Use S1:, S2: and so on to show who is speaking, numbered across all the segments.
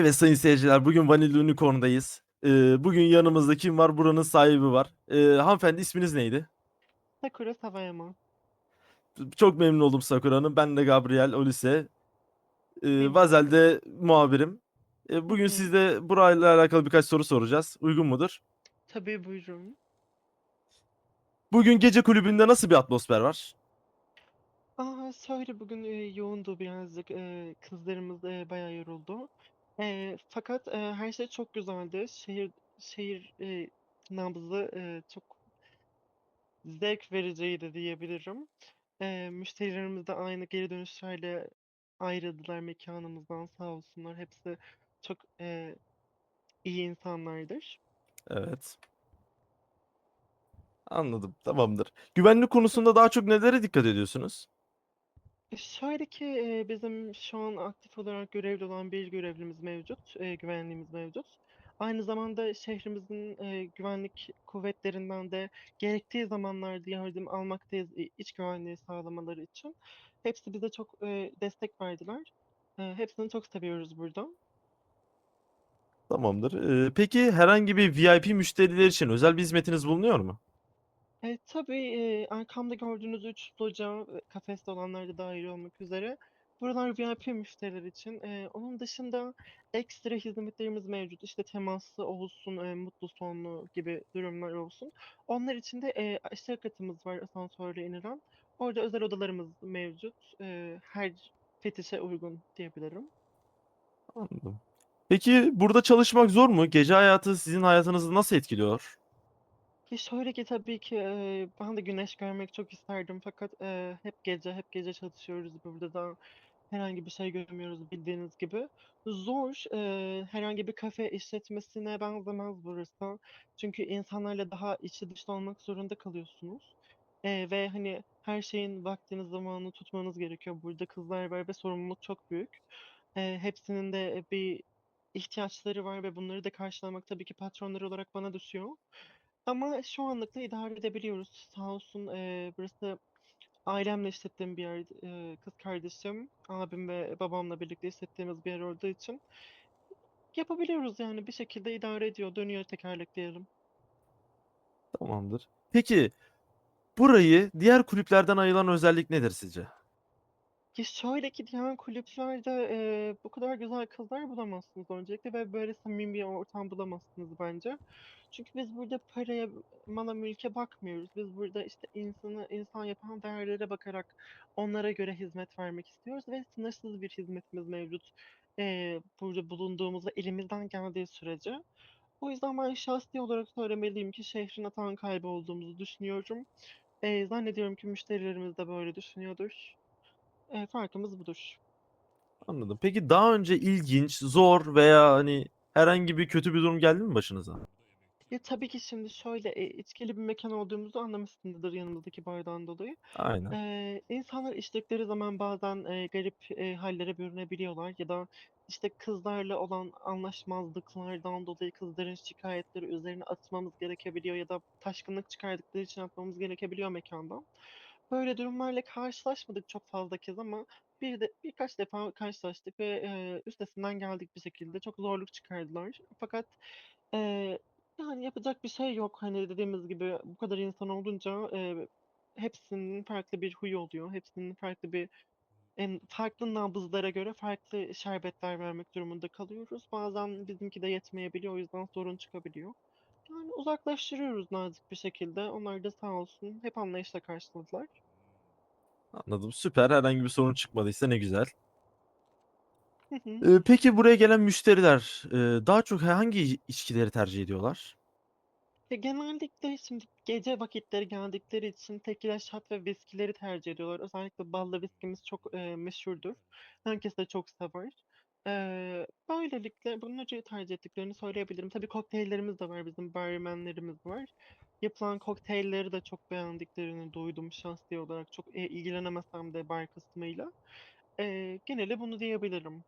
S1: Evet sayın seyirciler bugün Vanilla Unicorn'dayız. Ee, bugün yanımızda kim var? Buranın sahibi var. Ee, hanımefendi isminiz neydi?
S2: Sakura Savayama.
S1: Çok memnun oldum Sakura Hanım. Ben de Gabriel Olise. Ee, Vazel'de muhabirim. Ee, bugün
S2: hı.
S1: sizde burayla alakalı birkaç soru soracağız. Uygun mudur?
S2: Tabii buyurun.
S1: Bugün gece kulübünde nasıl bir atmosfer var?
S2: Aa, şöyle bugün e, yoğundu birazcık. e, kızlarımız e, bayağı yoruldu. E, fakat e, her şey çok güzeldi. Şehir şehir e, nabzı e, çok zevk vericiydi diyebilirim. E, müşterilerimiz de aynı geri dönüşlerle ayrıldılar mekanımızdan sağ olsunlar. Hepsi çok e, iyi insanlardır.
S1: Evet. Anladım. Tamamdır. Güvenlik konusunda daha çok nelere dikkat ediyorsunuz?
S2: E, Şöyle ki bizim şu an aktif olarak görevli olan bir görevlimiz mevcut, güvenliğimiz mevcut. Aynı zamanda şehrimizin güvenlik kuvvetlerinden de gerektiği zamanlarda yardım almaktayız i- iç güvenliği sağlamaları için. Hepsi bize çok destek verdiler. E, hepsini çok seviyoruz burada.
S1: Tamamdır. Peki herhangi bir VIP müşteriler için özel bir hizmetiniz bulunuyor mu?
S2: E, tabii e, arkamda gördüğünüz üç loca, kafeste olanlar da dahil olmak üzere. Buralar VIP müşteriler için. E, onun dışında ekstra hizmetlerimiz mevcut. İşte temaslı olsun, e, mutlu sonlu gibi durumlar olsun. Onlar için de e, aşağı katımız var asansörle inilen. Orada özel odalarımız mevcut. E, her fetişe uygun diyebilirim.
S1: Anladım. Peki burada çalışmak zor mu? Gece hayatı sizin hayatınızı nasıl etkiliyor?
S2: Ya şöyle ki tabii ki eee, ben de güneş görmek çok isterdim fakat eee, hep gece hep gece çalışıyoruz burada da herhangi bir şey görmüyoruz bildiğiniz gibi. Zor eee, herhangi bir kafe işletmesine benzemez burası. Çünkü insanlarla daha içi dışta olmak zorunda kalıyorsunuz. Eee, ve hani her şeyin vaktini zamanını tutmanız gerekiyor. Burada kızlar var ve sorumluluk çok büyük. Eee, hepsinin de bir ihtiyaçları var ve bunları da karşılamak tabii ki patronlar olarak bana düşüyor. Ama şu anlıkla idare edebiliyoruz. Sağ olsun eee, burası ailemle işlettiğim bir yer. eee, kız kardeşim, abim ve babamla birlikte işlettiğimiz bir yer olduğu için yapabiliyoruz yani bir şekilde idare ediyor, dönüyor tekerlek diyelim.
S1: Tamamdır. Peki burayı diğer kulüplerden ayıran özellik nedir sizce?
S2: Ya şöyle ki diğer kulüplerde eee, bu kadar güzel kızlar bulamazsınız öncelikle ve böyle samimi bir ortam bulamazsınız bence. Çünkü biz burada paraya, mala, mülke bakmıyoruz. Biz burada işte insanı insan yapan değerlere bakarak onlara göre hizmet vermek istiyoruz ve sınırsız bir hizmetimiz mevcut. Eee, burada bulunduğumuz ve elimizden geldiği sürece. O yüzden ben şahsi olarak söylemeliyim ki şehrin atan kaybı olduğumuzu düşünüyorum. Eee, zannediyorum ki müşterilerimiz de böyle düşünüyordur. Eee, farkımız budur.
S1: Anladım. Peki daha önce ilginç, zor veya hani herhangi bir kötü bir durum geldi mi başınıza?
S2: Ya tabii ki şimdi şöyle, eee, içkili bir mekan olduğumuzu anlamışsınızdır yanımızdaki bardağın dolayı.
S1: Aynen.
S2: Eee, insanlar içtikleri zaman bazen eee, garip eee, hallere bürünebiliyorlar ya da işte kızlarla olan anlaşmazlıklardan dolayı kızların şikayetleri üzerine atmamız gerekebiliyor ya da taşkınlık çıkardıkları için atmamız gerekebiliyor mekandan. Böyle durumlarla karşılaşmadık çok fazla kez ama bir de birkaç defa karşılaştık ve eee, üstesinden geldik bir şekilde. Çok zorluk çıkardılar. Fakat eee, yani yapacak bir şey yok. Hani dediğimiz gibi bu kadar insan olunca eee, hepsinin farklı bir huyu oluyor. Hepsinin farklı bir em, farklı nabızlara göre farklı şerbetler vermek durumunda kalıyoruz. Bazen bizimki de yetmeyebiliyor. O yüzden sorun çıkabiliyor. Yani uzaklaştırıyoruz nazik bir şekilde. Onlar da sağ olsun hep anlayışla karşıladılar.
S1: Anladım. Süper. Herhangi bir sorun çıkmadıysa ne güzel.
S2: Hı hı.
S1: Ee, peki buraya gelen müşteriler e, daha çok hangi içkileri tercih ediyorlar?
S2: Ya genellikle şimdi gece vakitleri geldikleri için tekila, şat ve viskileri tercih ediyorlar. Özellikle ballı viskimiz çok e, meşhurdur. Herkes de çok sever. Ee, böylelikle bunları tercih ettiklerini söyleyebilirim. Tabii kokteyllerimiz de var, bizim barmenlerimiz var. Yapılan kokteylleri de çok beğendiklerini duydum şahsi olarak. Çok e, ilgilenemesem de bar kısmıyla. Ee, geneli bunu diyebilirim.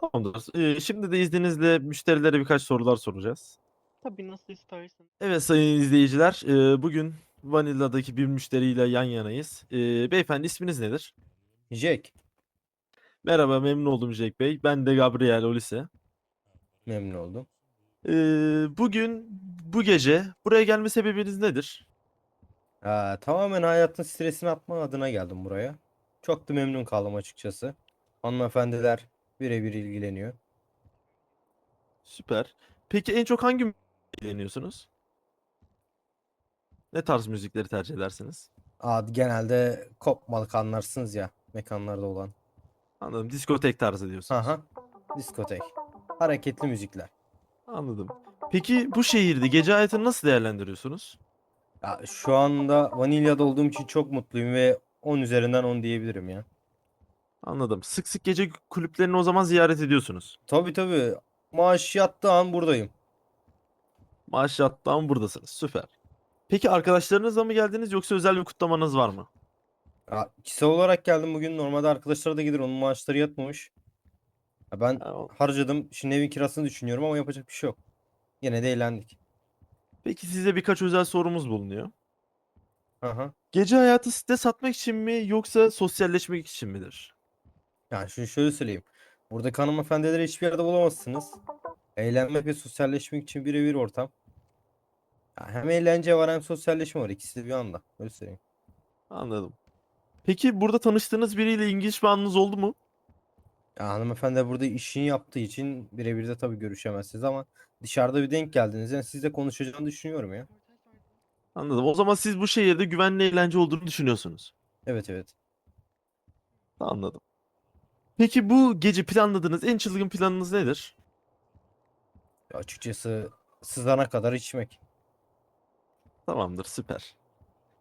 S1: Tamamdır. Ee, şimdi de izninizle müşterilere birkaç sorular soracağız.
S2: Tabii nasıl istersen.
S1: Evet sayın izleyiciler, e, bugün Vanilla'daki bir müşteriyle yan yanayız. E, beyefendi isminiz nedir?
S3: Jack.
S1: Merhaba, memnun oldum Jack Bey. Ben de Gabriel Olise.
S3: Memnun oldum.
S1: Ee, bugün, bu gece buraya gelme sebebiniz nedir?
S3: Aa, tamamen hayatın stresini atma adına geldim buraya. Çok da memnun kaldım açıkçası. Hanımefendiler birebir ilgileniyor.
S1: Süper. Peki en çok hangi müzikle ilgileniyorsunuz? Ne tarz müzikleri tercih edersiniz?
S3: Aa, genelde kopmalık anlarsınız ya mekanlarda olan.
S1: Anladım. Diskotek tarzı diyorsunuz.
S3: Aha, diskotek. Hareketli müzikler.
S1: Anladım. Peki bu şehirde gece hayatını nasıl değerlendiriyorsunuz?
S3: Ya, şu anda Vanilya'da olduğum için çok mutluyum ve 10 üzerinden 10 diyebilirim ya.
S1: Anladım. Sık sık gece kulüplerini o zaman ziyaret ediyorsunuz.
S3: Tabii tabii. Maaş yattığı an buradayım.
S1: Maaş yattan buradasınız. Süper. Peki arkadaşlarınızla mı geldiniz yoksa özel bir kutlamanız var mı?
S3: Ya, kişisel olarak geldim bugün. Normalde arkadaşlara da gelir. Onun maaşları yatmamış. Ya, ben
S1: o-
S3: harcadım. Şimdi evin kirasını düşünüyorum ama yapacak bir şey yok. Yine de eğlendik.
S1: Peki size birkaç özel sorumuz bulunuyor.
S3: Aha.
S1: Gece hayatı stres atmak için mi yoksa sosyalleşmek için midir?
S3: Yani şunu şöyle söyleyeyim. Buradaki hanımefendileri hiçbir yerde bulamazsınız. Eğlenmek ve sosyalleşmek için birebir ortam. Ya hem eğlence var hem sosyalleşme var. İkisi de bir anda. Öyle söyleyeyim.
S1: Anladım. Peki burada tanıştığınız biriyle anınız oldu mu?
S3: Ya hanımefendi burada işini yaptığı için birebir de tabii görüşemezsiniz ama dışarıda bir denk geldiniz. Yani sizle konuşacağını düşünüyorum ya.
S1: Anladım. O zaman siz bu şehirde güvenli eğlence olduğunu düşünüyorsunuz.
S3: Evet evet.
S1: Anladım. Peki bu gece planladığınız en çılgın planınız nedir?
S3: Ya açıkçası sızana kadar içmek.
S1: Tamamdır, süper.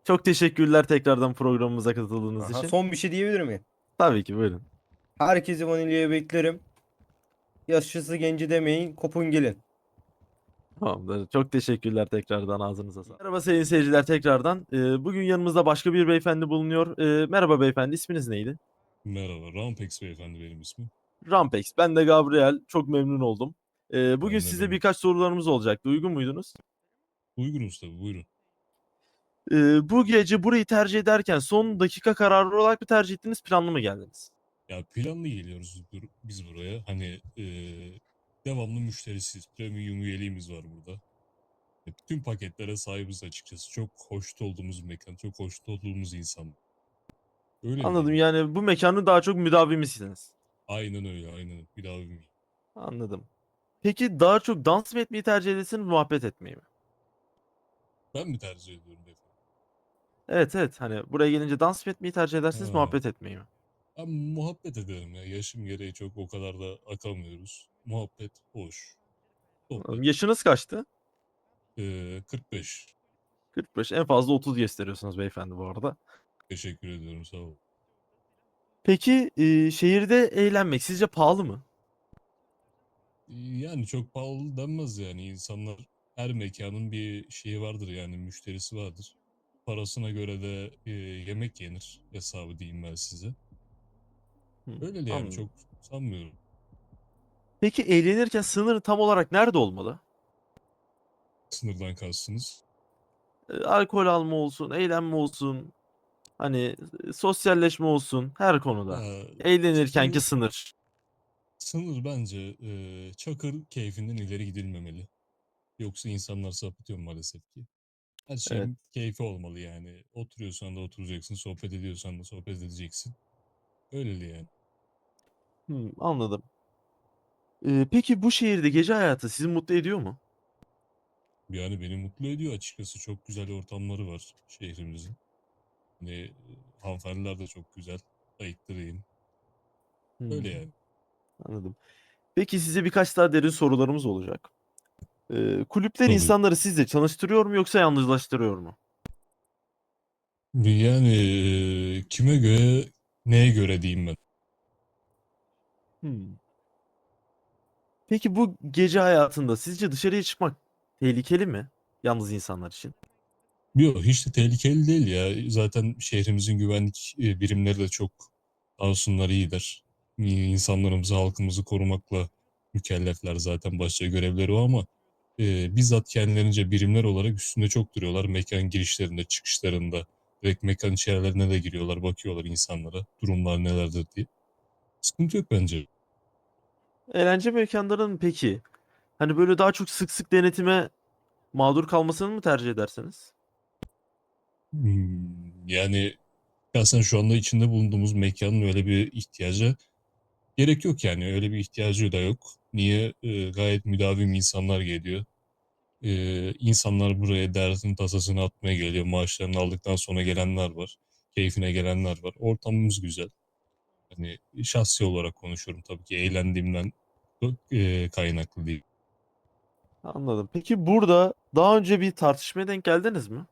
S1: Çok teşekkürler tekrardan programımıza katıldığınız
S3: Aha,
S1: için.
S3: son bir şey diyebilir miyim?
S1: Tabii ki buyurun.
S3: Herkesi vanilyaya beklerim. Yaşlısı genci demeyin, kopun gelin.
S1: Tamamdır. Çok teşekkürler tekrardan ağzınıza sağlık. Merhaba sayın seyirciler tekrardan. Ee, bugün yanımızda başka bir beyefendi bulunuyor. Ee, merhaba beyefendi, isminiz neydi?
S4: Merhaba, Rampex beyefendi benim ismim.
S1: Rampex. Ben de Gabriel. Çok memnun oldum. Ee, bugün
S4: Ben de
S1: size
S4: memnun.
S1: birkaç sorularımız olacaktı. Uygun muydunuz?
S4: Uygunuz tabii, buyurun.
S1: Ee, bu gece burayı tercih ederken son dakika kararı olarak mı tercih ettiniz, planlı mı geldiniz?
S4: Ya planlı geliyoruz bur- biz buraya. Hani eee, devamlı müşterisiyiz. Premium üyeliğimiz var burada. E, Bütün paketlere sahibiz açıkçası. Çok hoşnut olduğumuz bir mekan, çok hoşnut olduğumuz insan. Öyle
S1: Anladım.
S4: diyelim.
S1: Yani bu mekanın daha çok müdavimisiniz.
S4: Aynen öyle, aynen. Bir daha bir
S1: Anladım. Peki daha çok dans mı etmeyi tercih edersiniz, muhabbet etmeyi mi?
S4: Ben mi tercih ediyorum beyefendi?
S1: Evet evet. Hani buraya gelince dans mı etmeyi tercih edersiniz,
S4: Ha.
S1: muhabbet etmeyi mi?
S4: Ben muhabbet ederim ya. Yaşım gereği çok o kadar da akamıyoruz. Muhabbet hoş.
S1: Anladım.
S4: Sohbet.
S1: Yaşınız kaçtı?
S4: Eee, 45.
S1: 45. En fazla 30 gösteriyorsunuz beyefendi bu arada.
S4: Teşekkür ediyorum, sağ olun.
S1: Peki e, şehirde eğlenmek sizce pahalı mı?
S4: Yani çok pahalı denmez yani insanlar her mekanın bir şeyi vardır yani müşterisi vardır. Parasına göre de e, yemek yenir hesabı diyeyim ben size.
S1: Hı,
S4: Öyle de yani
S1: anladım.
S4: çok sanmıyorum.
S1: Peki eğlenirken sınır tam olarak nerede olmalı?
S4: Sınırdan kastınız.
S1: E, alkol alma olsun, eğlenme olsun, hani sosyalleşme olsun, her konuda. Eğlenirkenki
S4: sınır,
S1: sınır.
S4: sınır bence e, çakır keyfinden ileri gidilmemeli. Yoksa insanlar sapıtıyor maalesef ki. Her
S1: Evet.
S4: şeyin keyfi olmalı yani. Oturuyorsan da oturacaksın, sohbet ediyorsan da sohbet edeceksin. Öyle yani.
S1: Hı, anladım. E, peki bu şehirde gece hayatı sizi mutlu ediyor mu?
S4: Yani beni mutlu ediyor açıkçası. Çok güzel ortamları var şehrimizin. Hani e, hanımefendiler de çok güzel. Ayıktırayım. Öyle
S1: Hmm,
S4: yani.
S1: anladım. Peki size birkaç daha derin sorularımız olacak. E, kulüpler
S4: Tabii.
S1: insanları sizle çalıştırıyor mu yoksa yalnızlaştırıyor mu?
S4: Yani e, kime göre, neye göre diyeyim ben.
S1: Hmm. Peki bu gece hayatında sizce dışarıya çıkmak tehlikeli mi? Yalnız insanlar için.
S4: Yok hiç de tehlikeli değil ya. Zaten şehrimizin güvenlik e, birimleri de çok sağ olsunlar iyiler. İ- İnsanlarımızı, halkımızı korumakla mükellefler zaten başça görevleri o ama e, bizzat kendilerince birimler olarak üstünde çok duruyorlar. Mekan girişlerinde, çıkışlarında, direkt mekan içerilerine de giriyorlar, bakıyorlar insanlara durumlar nelerdir diye. Sıkıntı yok bence.
S1: Eğlence mekanlarının peki hani böyle daha çok sık sık denetime mağdur kalmasını mı tercih edersiniz?
S4: Hmm, Yani şahsen şu anda içinde bulunduğumuz mekanın öyle bir ihtiyaca gerek yok yani. Öyle bir ihtiyacı da yok. Niye? Ee, gayet müdavim insanlar geliyor. Ee, insanlar buraya derdini tasasını atmaya geliyor. Maaşlarını aldıktan sonra gelenler var. Keyfine gelenler var. Ortamımız güzel. Hani şahsi olarak konuşuyorum tabii ki eğlendiğimden e, kaynaklı değil.
S1: Anladım. Peki burada daha önce bir tartışmaya denk geldiniz mi?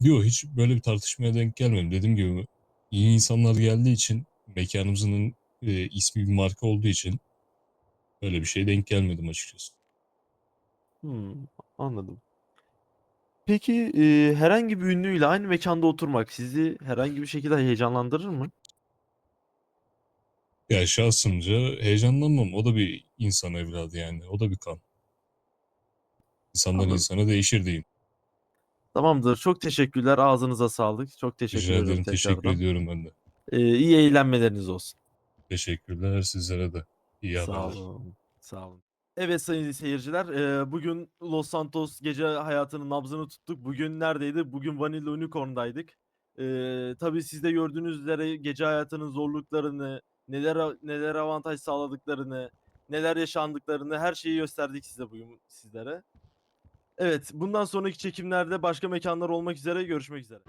S4: Yok hiç böyle bir tartışmaya denk gelmedim. Dediğim gibi iyi insanlar geldiği için mekanımızın e, ismi bir marka olduğu için öyle bir şeye denk gelmedim açıkçası.
S1: Hmm, anladım. Peki e, herhangi bir ünlüyle aynı mekanda oturmak sizi herhangi bir şekilde heyecanlandırır mı?
S4: Ya şahsımca heyecanlanmam. O da bir insan evladı yani. O da bir kan. İnsandan
S1: Anladım.
S4: insana değişir diyeyim.
S1: Tamamdır. Çok teşekkürler. Ağzınıza sağlık. Çok teşekkür
S4: Rica
S1: ederim
S4: ederim. Teşekkür
S1: tekrardan.
S4: ediyorum ben de.
S1: E, iyi eğlenmeleriniz olsun.
S4: Teşekkürler sizlere de. İyi
S1: Sağ
S4: haberler.
S1: olun. Sağ olun. Evet sayın seyirciler, bugün Los Santos gece hayatının nabzını tuttuk. Bugün neredeydi? Bugün Vanilla Unicorn'daydık. Eee tabii siz de gördüğünüz üzere gece hayatının zorluklarını, neler neler avantaj sağladıklarını, neler yaşandıklarını her şeyi gösterdik size bugün sizlere. Evet, bundan sonraki çekimlerde başka mekanlar olmak üzere görüşmek üzere.